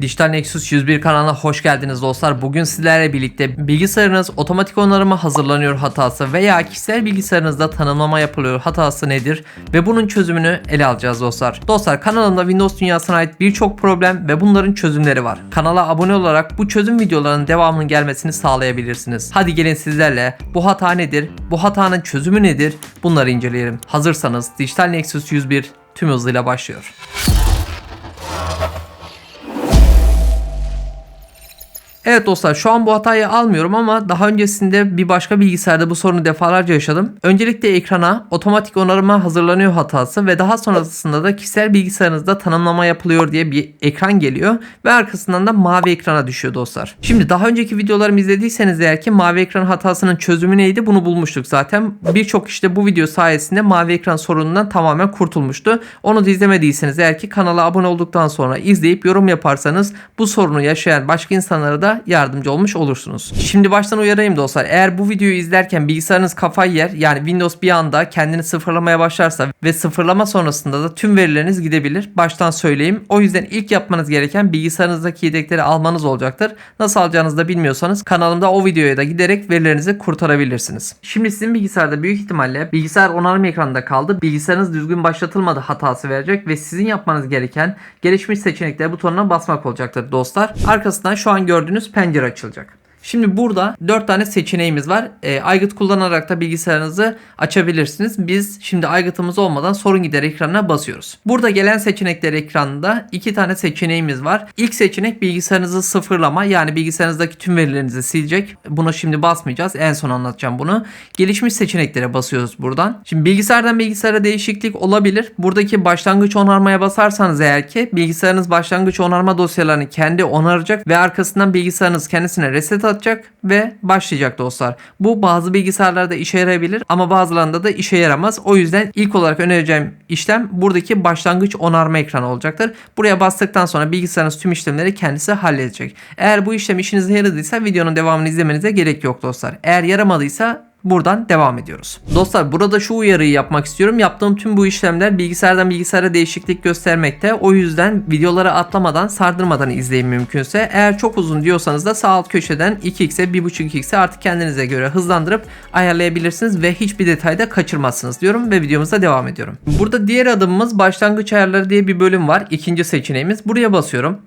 Dijital Nexus 101 kanalına hoş geldiniz dostlar. Bugün sizlerle birlikte bilgisayarınız otomatik onarıma hazırlanıyor hatası veya kişisel bilgisayarınızda tanımlama yapılıyor hatası nedir ve bunun çözümünü ele alacağız dostlar. Dostlar kanalımda Windows dünyasına ait birçok problem ve bunların çözümleri var. Kanala abone olarak bu çözüm videolarının devamının gelmesini sağlayabilirsiniz. Hadi gelin sizlerle bu hata nedir, bu hatanın çözümü nedir bunları inceleyelim. Hazırsanız Dijital Nexus 101 tüm hızıyla başlıyor. Evet dostlar şu an bu hatayı almıyorum ama daha öncesinde bir başka bilgisayarda bu sorunu defalarca yaşadım. Öncelikle ekrana otomatik onarıma hazırlanıyor hatası ve daha sonrasında da kişisel bilgisayarınızda tanımlama yapılıyor diye bir ekran geliyor ve arkasından da mavi ekrana düşüyor dostlar. Şimdi daha önceki videolarımı izlediyseniz eğer ki mavi ekran hatasının çözümü neydi bunu bulmuştuk zaten. Birçok işte bu video sayesinde mavi ekran sorunundan tamamen kurtulmuştu. Onu da izlemediyseniz eğer ki kanala abone olduktan sonra izleyip yorum yaparsanız bu sorunu yaşayan başka insanlara da yardımcı olmuş olursunuz. Şimdi baştan uyarayım dostlar. Eğer bu videoyu izlerken bilgisayarınız kafayı yer yani Windows bir anda kendini sıfırlamaya başlarsa ve sıfırlama sonrasında da tüm verileriniz gidebilir. Baştan söyleyeyim. O yüzden ilk yapmanız gereken bilgisayarınızdaki yedekleri almanız olacaktır. Nasıl alacağınızı da bilmiyorsanız kanalımda o videoya da giderek verilerinizi kurtarabilirsiniz. Şimdi sizin bilgisayarda büyük ihtimalle bilgisayar onarım ekranında kaldı. Bilgisayarınız düzgün başlatılmadı hatası verecek ve sizin yapmanız gereken gelişmiş seçenekler butonuna basmak olacaktır dostlar. Arkasından şu an gördüğünüz pencere açılacak. Şimdi burada 4 tane seçeneğimiz var. E, aygıt kullanarak da bilgisayarınızı açabilirsiniz. Biz şimdi aygıtımız olmadan sorun gider ekranına basıyoruz. Burada gelen seçenekler ekranında 2 tane seçeneğimiz var. İlk seçenek bilgisayarınızı sıfırlama yani bilgisayarınızdaki tüm verilerinizi silecek. Buna şimdi basmayacağız. En son anlatacağım bunu. Gelişmiş seçeneklere basıyoruz buradan. Şimdi bilgisayardan bilgisayara değişiklik olabilir. Buradaki başlangıç onarmaya basarsanız eğer ki bilgisayarınız başlangıç onarma dosyalarını kendi onaracak ve arkasından bilgisayarınız kendisine reset atacak ve başlayacak dostlar. Bu bazı bilgisayarlarda işe yarayabilir ama bazılarında da işe yaramaz. O yüzden ilk olarak önereceğim işlem buradaki başlangıç onarma ekranı olacaktır. Buraya bastıktan sonra bilgisayarınız tüm işlemleri kendisi halledecek. Eğer bu işlem işinize yaradıysa videonun devamını izlemenize gerek yok dostlar. Eğer yaramadıysa Buradan devam ediyoruz. Dostlar burada şu uyarıyı yapmak istiyorum. Yaptığım tüm bu işlemler bilgisayardan bilgisayara değişiklik göstermekte. O yüzden videoları atlamadan sardırmadan izleyin mümkünse. Eğer çok uzun diyorsanız da sağ alt köşeden 2x'e 1.5x'e artık kendinize göre hızlandırıp ayarlayabilirsiniz ve hiçbir detayda kaçırmazsınız diyorum ve videomuza devam ediyorum. Burada diğer adımımız başlangıç ayarları diye bir bölüm var. İkinci seçeneğimiz. Buraya basıyorum.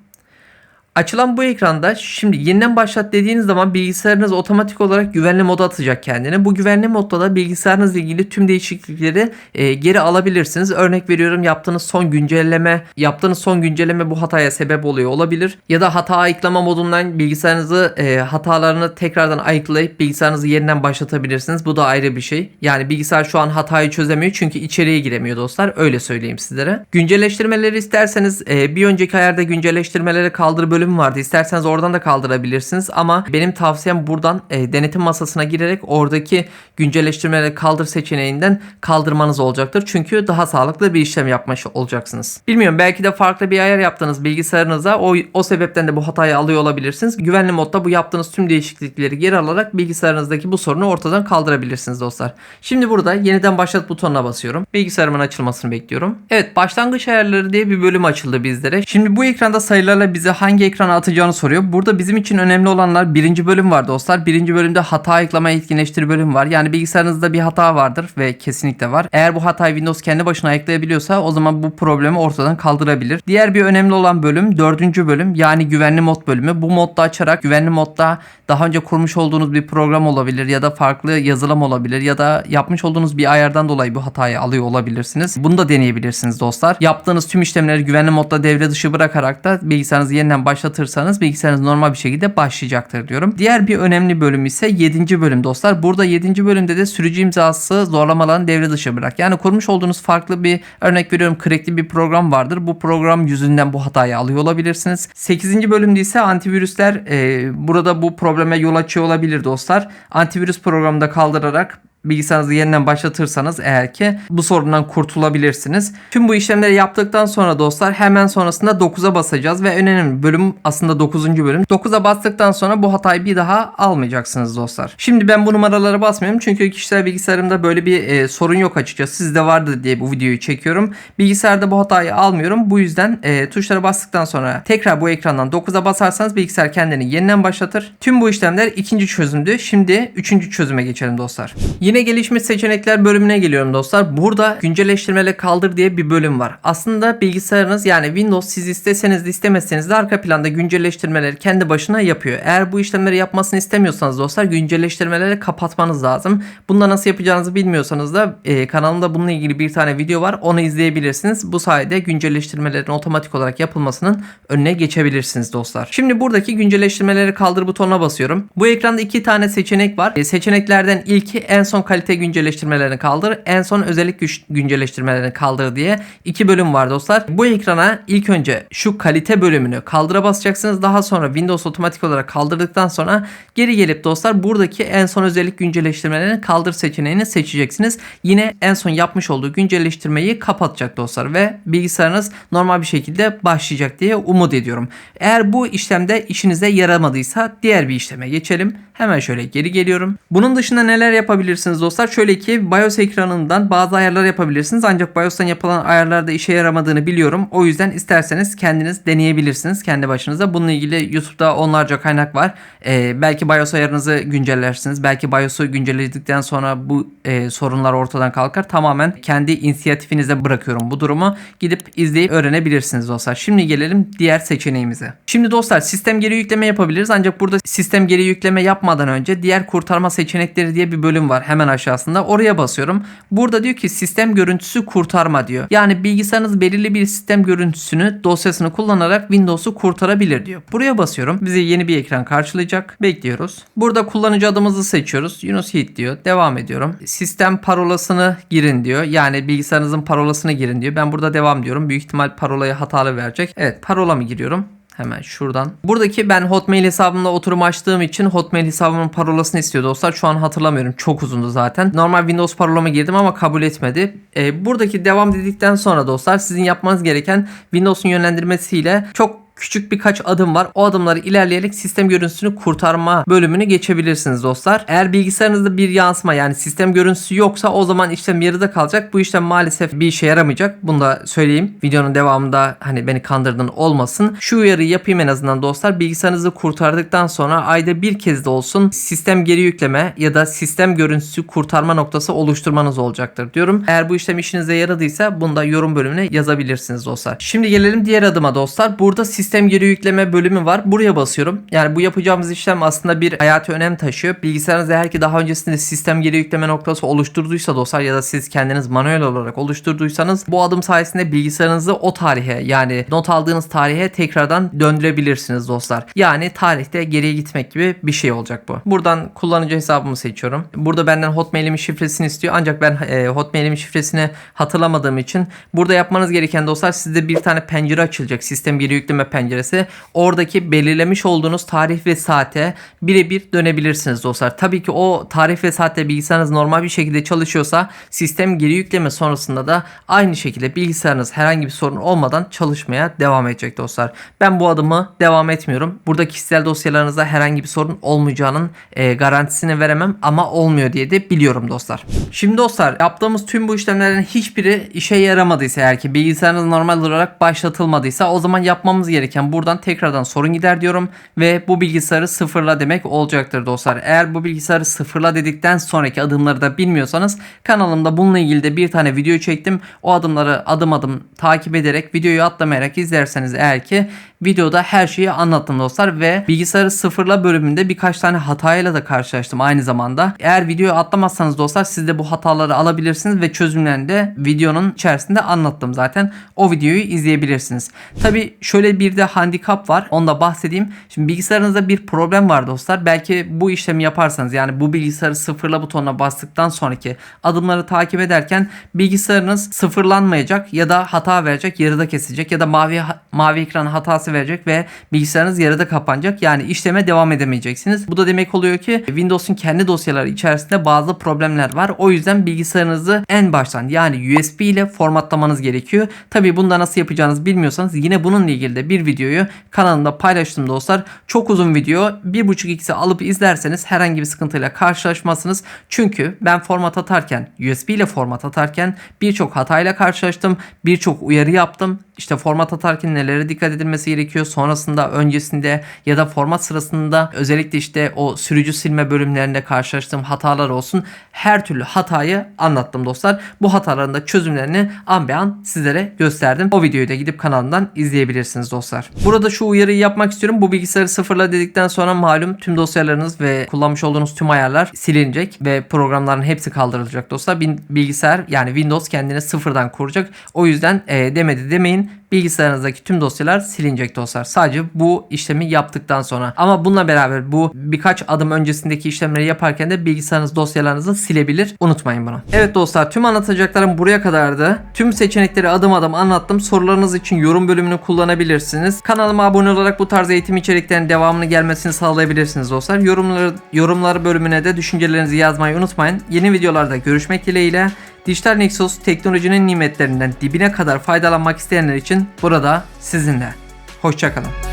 Açılan bu ekranda şimdi yeniden başlat dediğiniz zaman bilgisayarınız otomatik olarak güvenli moda atacak kendini. Bu güvenli modda da bilgisayarınızla ilgili tüm değişiklikleri e, geri alabilirsiniz. Örnek veriyorum yaptığınız son güncelleme, yaptığınız son güncelleme bu hataya sebep oluyor olabilir. Ya da hata ayıklama modundan bilgisayarınızı e, hatalarını tekrardan ayıklayıp bilgisayarınızı yeniden başlatabilirsiniz. Bu da ayrı bir şey. Yani bilgisayar şu an hatayı çözemiyor çünkü içeriye giremiyor dostlar. Öyle söyleyeyim sizlere. Güncelleştirmeleri isterseniz e, bir önceki ayarda güncelleştirmeleri kaldır bölüm vardı. İsterseniz oradan da kaldırabilirsiniz ama benim tavsiyem buradan e, denetim masasına girerek oradaki güncelleştirmeleri kaldır seçeneğinden kaldırmanız olacaktır. Çünkü daha sağlıklı bir işlem yapmış olacaksınız. Bilmiyorum belki de farklı bir ayar yaptınız bilgisayarınıza. O, o sebepten de bu hatayı alıyor olabilirsiniz. Güvenli modda bu yaptığınız tüm değişiklikleri geri alarak bilgisayarınızdaki bu sorunu ortadan kaldırabilirsiniz dostlar. Şimdi burada yeniden başlat butonuna basıyorum. Bilgisayarımın açılmasını bekliyorum. Evet başlangıç ayarları diye bir bölüm açıldı bizlere. Şimdi bu ekranda sayılarla bize hangi ekrana atacağını soruyor. Burada bizim için önemli olanlar birinci bölüm var dostlar. Birinci bölümde hata ayıklama etkinleştir bölüm var. Yani bilgisayarınızda bir hata vardır ve kesinlikle var. Eğer bu hatayı Windows kendi başına ayıklayabiliyorsa o zaman bu problemi ortadan kaldırabilir. Diğer bir önemli olan bölüm dördüncü bölüm yani güvenli mod bölümü. Bu modda açarak güvenli modda daha önce kurmuş olduğunuz bir program olabilir ya da farklı yazılım olabilir ya da yapmış olduğunuz bir ayardan dolayı bu hatayı alıyor olabilirsiniz. Bunu da deneyebilirsiniz dostlar. Yaptığınız tüm işlemleri güvenli modda devre dışı bırakarak da bilgisayarınızı yeniden başlatırsanız bilgisayarınız normal bir şekilde başlayacaktır diyorum. Diğer bir önemli bölüm ise 7. bölüm dostlar. Burada 7. bölümde de sürücü imzası zorlamalarını devre dışı bırak. Yani kurmuş olduğunuz farklı bir örnek veriyorum crackli bir program vardır. Bu program yüzünden bu hatayı alıyor olabilirsiniz. 8. bölümde ise antivirüsler e, burada bu probleme yol açıyor olabilir dostlar. Antivirüs programını da kaldırarak bilgisayarınızı yeniden başlatırsanız eğer ki bu sorundan kurtulabilirsiniz. Tüm bu işlemleri yaptıktan sonra dostlar hemen sonrasında 9'a basacağız ve önemli bölüm aslında 9. bölüm. 9'a bastıktan sonra bu hatayı bir daha almayacaksınız dostlar. Şimdi ben bu numaralara basmıyorum çünkü kişisel bilgisayarımda böyle bir e, sorun yok açıkçası. Sizde vardı diye bu videoyu çekiyorum. Bilgisayarda bu hatayı almıyorum. Bu yüzden e, tuşlara bastıktan sonra tekrar bu ekrandan 9'a basarsanız bilgisayar kendini yeniden başlatır. Tüm bu işlemler ikinci çözümdü. Şimdi üçüncü çözüme geçelim dostlar. Yine gelişmiş seçenekler bölümüne geliyorum dostlar. Burada güncelleştirmeleri kaldır diye bir bölüm var. Aslında bilgisayarınız yani Windows siz isteseniz de istemezseniz de arka planda güncelleştirmeleri kendi başına yapıyor. Eğer bu işlemleri yapmasını istemiyorsanız dostlar güncelleştirmeleri kapatmanız lazım. Bunda nasıl yapacağınızı bilmiyorsanız da e, kanalımda bununla ilgili bir tane video var. Onu izleyebilirsiniz. Bu sayede güncelleştirmelerin otomatik olarak yapılmasının önüne geçebilirsiniz dostlar. Şimdi buradaki güncelleştirmeleri kaldır butonuna basıyorum. Bu ekranda iki tane seçenek var. E, seçeneklerden ilki en son kalite güncelleştirmelerini kaldır, en son özellik güç güncelleştirmelerini kaldır diye iki bölüm var dostlar. Bu ekrana ilk önce şu kalite bölümünü kaldıra basacaksınız. Daha sonra Windows otomatik olarak kaldırdıktan sonra geri gelip dostlar buradaki en son özellik güncelleştirmelerini kaldır seçeneğini seçeceksiniz. Yine en son yapmış olduğu güncelleştirmeyi kapatacak dostlar ve bilgisayarınız normal bir şekilde başlayacak diye umut ediyorum. Eğer bu işlemde işinize yaramadıysa diğer bir işleme geçelim. Hemen şöyle geri geliyorum. Bunun dışında neler yapabilirsiniz dostlar? Şöyle ki BIOS ekranından bazı ayarlar yapabilirsiniz. Ancak BIOS'tan yapılan ayarlarda işe yaramadığını biliyorum. O yüzden isterseniz kendiniz deneyebilirsiniz kendi başınıza. Bununla ilgili YouTube'da onlarca kaynak var. Ee, belki BIOS ayarınızı güncellersiniz. Belki BIOS'u güncelledikten sonra bu e, sorunlar ortadan kalkar. Tamamen kendi inisiyatifinize bırakıyorum bu durumu. Gidip izleyip öğrenebilirsiniz dostlar. Şimdi gelelim diğer seçeneğimize. Şimdi dostlar sistem geri yükleme yapabiliriz. Ancak burada sistem geri yükleme yapmadan önce diğer kurtarma seçenekleri diye bir bölüm var hemen aşağısında. Oraya basıyorum. Burada diyor ki sistem görüntüsü kurtarma diyor. Yani bilgisayarınız belirli bir sistem görüntüsünü dosyasını kullanarak Windows'u kurtarabilir diyor. Buraya basıyorum. Bize yeni bir ekran karşılayacak. Bekliyoruz. Burada kullanıcı adımızı seçiyoruz. Yunus Yiğit diyor. Devam ediyorum. Sistem parolasını girin diyor. Yani bilgisayarınızın parolasını girin diyor. Ben burada devam diyorum. Büyük ihtimal parolayı hatalı verecek. Evet parolamı giriyorum. Hemen şuradan. Buradaki ben Hotmail hesabımda oturum açtığım için Hotmail hesabımın parolasını istiyor dostlar. Şu an hatırlamıyorum. Çok uzundu zaten. Normal Windows parolama girdim ama kabul etmedi. Ee, buradaki devam dedikten sonra dostlar sizin yapmanız gereken Windows'un yönlendirmesiyle çok küçük birkaç adım var. O adımları ilerleyerek sistem görüntüsünü kurtarma bölümünü geçebilirsiniz dostlar. Eğer bilgisayarınızda bir yansıma yani sistem görüntüsü yoksa o zaman işlem yarıda kalacak. Bu işlem maalesef bir işe yaramayacak. Bunu da söyleyeyim. Videonun devamında hani beni kandırdın olmasın. Şu uyarıyı yapayım en azından dostlar. Bilgisayarınızı kurtardıktan sonra ayda bir kez de olsun sistem geri yükleme ya da sistem görüntüsü kurtarma noktası oluşturmanız olacaktır diyorum. Eğer bu işlem işinize yaradıysa bunu da yorum bölümüne yazabilirsiniz dostlar. Şimdi gelelim diğer adıma dostlar. Burada sistem geri yükleme bölümü var. Buraya basıyorum. Yani bu yapacağımız işlem aslında bir hayati önem taşıyor. Bilgisayarınız eğer ki daha öncesinde sistem geri yükleme noktası oluşturduysa dostlar ya da siz kendiniz manuel olarak oluşturduysanız bu adım sayesinde bilgisayarınızı o tarihe yani not aldığınız tarihe tekrardan döndürebilirsiniz dostlar. Yani tarihte geriye gitmek gibi bir şey olacak bu. Buradan kullanıcı hesabımı seçiyorum. Burada benden Hotmail'imin şifresini istiyor. Ancak ben e, Hotmail'imin şifresini hatırlamadığım için burada yapmanız gereken dostlar sizde bir tane pencere açılacak. Sistem geri yükleme penceresi. Oradaki belirlemiş olduğunuz tarih ve saate birebir dönebilirsiniz dostlar. Tabii ki o tarih ve saatte bilgisayarınız normal bir şekilde çalışıyorsa sistem geri yükleme sonrasında da aynı şekilde bilgisayarınız herhangi bir sorun olmadan çalışmaya devam edecek dostlar. Ben bu adımı devam etmiyorum. Burada kişisel dosyalarınızda herhangi bir sorun olmayacağının e, garantisini veremem ama olmuyor diye de biliyorum dostlar. Şimdi dostlar yaptığımız tüm bu işlemlerin hiçbiri işe yaramadıysa eğer ki bilgisayarınız normal olarak başlatılmadıysa o zaman yapmamız gereken buradan tekrardan sorun gider diyorum ve bu bilgisayarı sıfırla demek olacaktır dostlar. Eğer bu bilgisayarı sıfırla dedikten sonraki adımları da bilmiyorsanız kanalımda bununla ilgili de bir tane video çektim. O adımları adım adım takip ederek videoyu atlamayarak izlerseniz eğer ki videoda her şeyi anlattım dostlar ve bilgisayarı sıfırla bölümünde birkaç tane hatayla da karşılaştım aynı zamanda. Eğer videoyu atlamazsanız dostlar siz de bu hataları alabilirsiniz ve çözümlerini de videonun içerisinde anlattım zaten. O videoyu izleyebilirsiniz. Tabi şöyle bir bir de handikap var. Onu da bahsedeyim. Şimdi bilgisayarınızda bir problem var dostlar. Belki bu işlemi yaparsanız yani bu bilgisayarı sıfırla butonuna bastıktan sonraki adımları takip ederken bilgisayarınız sıfırlanmayacak ya da hata verecek, yarıda kesecek ya da mavi mavi ekran hatası verecek ve bilgisayarınız yarıda kapanacak. Yani işleme devam edemeyeceksiniz. Bu da demek oluyor ki Windows'un kendi dosyaları içerisinde bazı problemler var. O yüzden bilgisayarınızı en baştan yani USB ile formatlamanız gerekiyor. Tabii bunda nasıl yapacağınızı bilmiyorsanız yine bununla ilgili de bir videoyu kanalımda paylaştım dostlar. Çok uzun video 1.5x'i alıp izlerseniz herhangi bir sıkıntıyla karşılaşmazsınız. Çünkü ben format atarken USB ile format atarken birçok hatayla karşılaştım. Birçok uyarı yaptım. İşte format atarken nelere dikkat edilmesi gerekiyor. Sonrasında öncesinde ya da format sırasında özellikle işte o sürücü silme bölümlerinde karşılaştığım hatalar olsun. Her türlü hatayı anlattım dostlar. Bu hataların da çözümlerini an be an sizlere gösterdim. O videoyu da gidip kanalımdan izleyebilirsiniz dostlar. Burada şu uyarıyı yapmak istiyorum. Bu bilgisayarı sıfırla dedikten sonra malum tüm dosyalarınız ve kullanmış olduğunuz tüm ayarlar silinecek ve programların hepsi kaldırılacak dostlar. Bilgisayar yani Windows kendini sıfırdan kuracak. O yüzden e, demedi demeyin bilgisayarınızdaki tüm dosyalar silinecek dostlar. Sadece bu işlemi yaptıktan sonra. Ama bununla beraber bu birkaç adım öncesindeki işlemleri yaparken de bilgisayarınız dosyalarınızı silebilir. Unutmayın bunu. Evet dostlar tüm anlatacaklarım buraya kadardı. Tüm seçenekleri adım adım anlattım. Sorularınız için yorum bölümünü kullanabilirsiniz. Kanalıma abone olarak bu tarz eğitim içeriklerinin devamını gelmesini sağlayabilirsiniz dostlar. Yorumları, yorumlar bölümüne de düşüncelerinizi yazmayı unutmayın. Yeni videolarda görüşmek dileğiyle. Dijital Nexus teknolojinin nimetlerinden dibine kadar faydalanmak isteyenler için burada sizinle. Hoşçakalın.